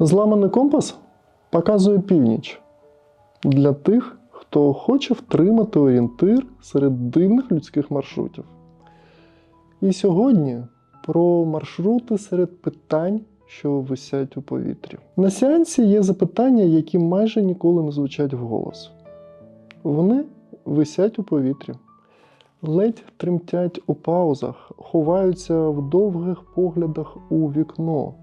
Зламаний компас показує північ для тих, хто хоче втримати орієнтир серед дивних людських маршрутів. І сьогодні про маршрути серед питань, що висять у повітрі. На сеансі є запитання, які майже ніколи не звучать вголос. Вони висять у повітрі, ледь тремтять у паузах, ховаються в довгих поглядах у вікно.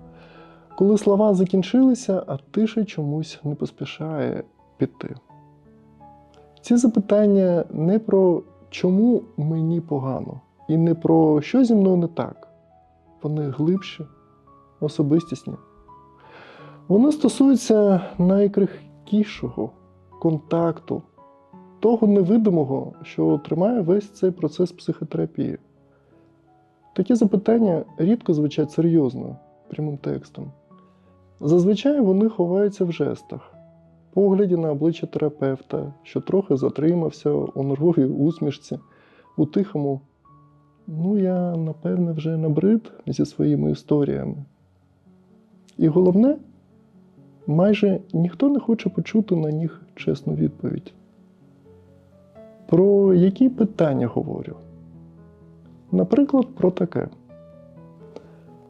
Коли слова закінчилися, а тиша чомусь не поспішає піти. Ці запитання не про чому мені погано, і не про що зі мною не так. Вони глибші, особистісні. Вони стосуються найкрихкішого контакту, того невидимого, що тримає весь цей процес психотерапії. Такі запитання рідко звучать серйозно, прямим текстом. Зазвичай вони ховаються в жестах, погляді на обличчя терапевта, що трохи затримався у нервовій усмішці, у тихому. Ну, я, напевне, вже набрид зі своїми історіями. І головне, майже ніхто не хоче почути на них чесну відповідь. Про які питання говорю? Наприклад, про таке.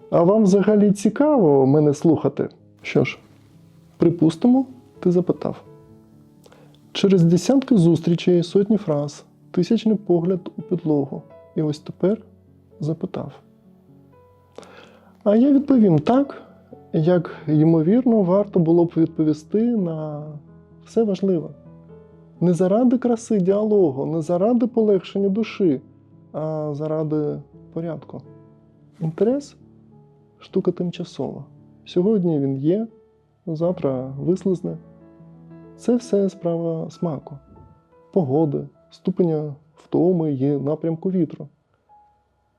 А вам взагалі цікаво мене слухати? Що ж, припустимо, ти запитав. Через десятки зустрічей, сотні фраз, тисячний погляд у підлогу. І ось тепер запитав. А я відповім так, як ймовірно, варто було б відповісти на все важливе. Не заради краси діалогу, не заради полегшення душі, а заради порядку. Інтерес штука тимчасова. Сьогодні він є, завтра вислизне. Це все справа смаку, погоди, ступеня втоми і напрямку вітру.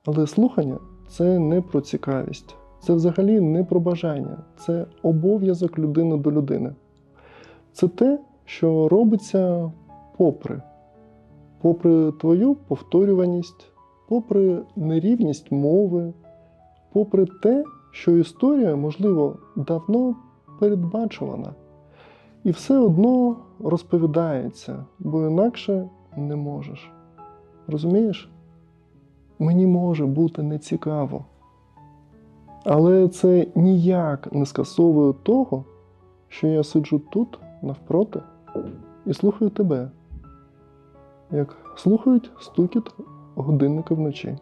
Але слухання це не про цікавість, це взагалі не про бажання, це обов'язок людини до людини. Це те, що робиться попри, попри твою повторюваність, попри нерівність мови, попри те, що історія, можливо, давно передбачувана, і все одно розповідається, бо інакше не можеш. Розумієш? Мені може бути нецікаво. Але це ніяк не скасовує того, що я сиджу тут навпроти і слухаю тебе, як слухають стукіт годинника вночі,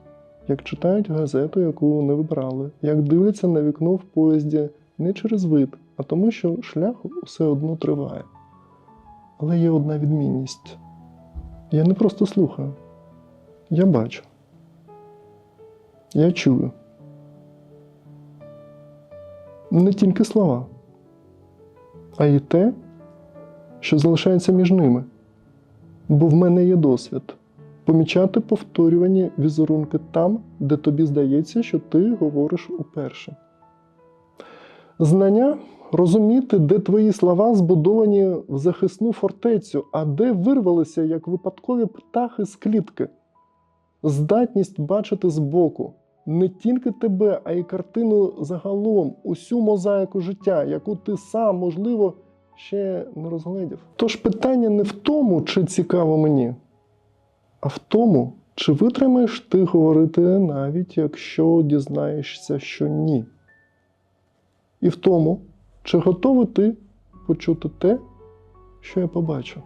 як читають газету, яку не вибрали, як дивляться на вікно в поїзді не через вид, а тому, що шлях все одно триває. Але є одна відмінність. Я не просто слухаю, я бачу. Я чую. Не тільки слова, а й те, що залишається між ними. Бо в мене є досвід помічати повторювані візерунки там, де тобі здається, що ти говориш уперше. Знання розуміти, де твої слова збудовані в захисну фортецю, а де вирвалися як випадкові птахи з клітки. Здатність бачити збоку не тільки тебе, а й картину загалом, усю мозаїку життя, яку ти сам, можливо, ще не розгледів. Тож питання не в тому, чи цікаво мені, а в тому, чи витримаєш ти говорити, навіть якщо дізнаєшся, що ні. І в тому, чи готовий ти почути те, що я побачу.